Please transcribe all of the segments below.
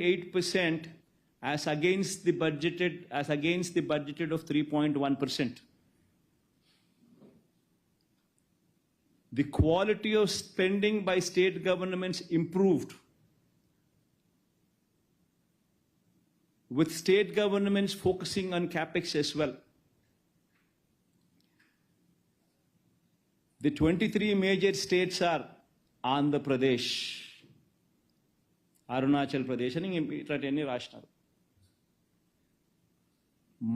3.8% as against the budgeted as against the budgeted of 3.1%. The quality of spending by state governments improved. With state governments focusing on capex as well. The 23 major states are Andhra Pradesh, Arunachal Pradesh అని ఇట్లాంటివన్నీ రాసినారు.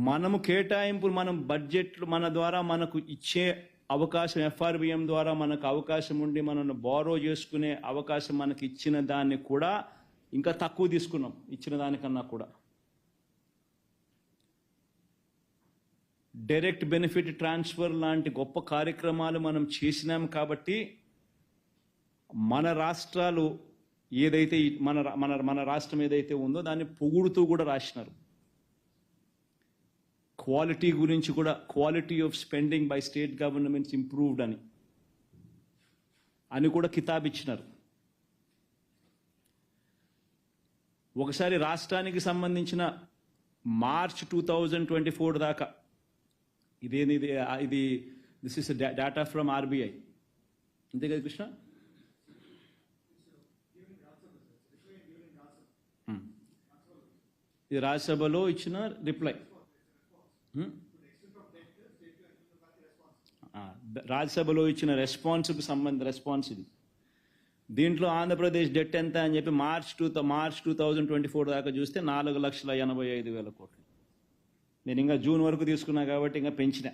మనము కేటాయింపులు మనం బడ్జెట్లు మన ద్వారా మనకు ఇచ్చే అవకాశం ఎఫ్ఆర్బిఎం ద్వారా మనకు అవకాశం ఉండి మనల్ని బారో చేసుకునే అవకాశం మనకి ఇచ్చిన దాన్ని కూడా ఇంకా తక్కువ తీసుకున్నాం ఇచ్చిన దానికన్నా కూడా. డైరెక్ట్ బెనిఫిట్ ట్రాన్స్ఫర్ లాంటి గొప్ప కార్యక్రమాలు మనం చేసినాం కాబట్టి మన రాష్ట్రాలు ఏదైతే మన రా- మన మన రాష్ట్రం ఏదైతే ఉందో దాన్ని పొగుడుతూ కూడా రాసినారు. క్వాలిటీ గురించి కూడా quality of spending by state governments improved అని. అని కూడా కితాబ్ ఇచ్చినారు. ఒకసారి రాష్ట్రానికి సంబంధించిన March two thousand twenty four దాకా ఇదేది ఇది ఇది this is data from RBI అంతే కదా కృష్ణ? ఇది రాజ్యసభలో ఇచ్చిన రిప్లై. రాజ్యసభలో ఇచ్చిన రెస్పాన్స్కి సంబంధ రెస్పాన్స్ ఇది. దీంట్లో ఆంధ్రప్రదేశ్ డెట్ ఎంత అని చెప్పి March two March two thousand twenty four దాకా చూస్తే నాలుగు లక్షల ఎనభై ఐదు వేల కోట్లు. నేను ఇంకా జూన్ వరకు తీసుకున్నా కాబట్టి ఇంకా పెంచిన.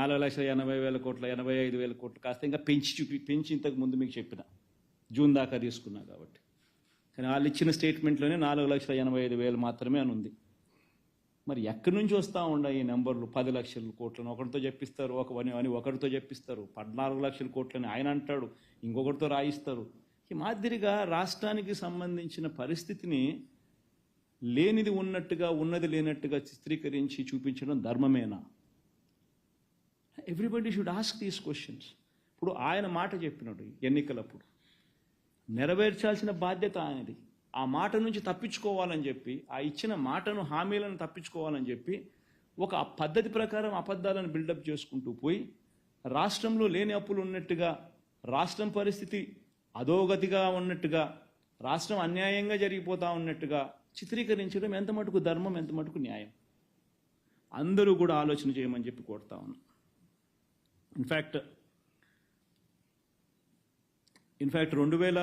నాలుగు లక్షల ఎనభై వేల కోట్ల ఎనభై ఐదు వేల కోట్లు కాస్త ఇంకా పెంచి చూపి పెంచి ఇంతకు ముందు మీకు చెప్పిన. జూన్ దాకా తీసుకున్నా కాబట్టి. కానీ వాళ్ళు ఇచ్చిన స్టేట్మెంట్లోనే నాలుగు లక్షల ఎనభై ఐదు వేలు మాత్రమే అని ఉంది. మరి ఎక్కడి నుంచి వస్తూ ఉన్నాయి ఈ నెంబర్లు? పది లక్షల కోట్లను ఒకరితో చెప్పిస్తారు ఒక అని అని ఒకరితో చెప్పిస్తారు. పద్నాలుగు లక్షల కోట్లని ఆయన అంటాడు ఇంకొకరితో రాయిస్తారు. ఈ మాదిరిగా రాష్ట్రానికి సంబంధించిన పరిస్థితిని లేనిది ఉన్నట్టుగా ఉన్నది లేనట్టుగా చిత్రీకరించి చూపించడం ధర్మమేనా? Everybody should ask these questions ఇప్పుడు ఆయన మాట చెప్పినాడు ఎన్నికలప్పుడు. నెరవేర్చాల్సిన బాధ్యత ఆయనది. ఆ మాట నుంచి తప్పించుకోవాలని చెప్పి ఆ ఇచ్చిన మాటను హామీలను తప్పించుకోవాలని చెప్పి ఒక పద్ధతి ప్రకారం అబద్ధాలను బిల్డప్ చేసుకుంటూ పోయి రాష్ట్రంలో లేని అప్పులు ఉన్నట్టుగా రాష్ట్రం పరిస్థితి అధోగతిగా ఉన్నట్టుగా రాష్ట్రం అన్యాయంగా జరిగిపోతా ఉన్నట్టుగా చిత్రీకరించడం ఎంత మటుకు ధర్మం ఎంత మటుకు న్యాయం? అందరూ కూడా ఆలోచన చేయమని చెప్పి కోరుతా ఉన్నాం. ఇన్ఫ్యాక్ట్ ఇన్ఫ్యాక్ట్ రెండు వేల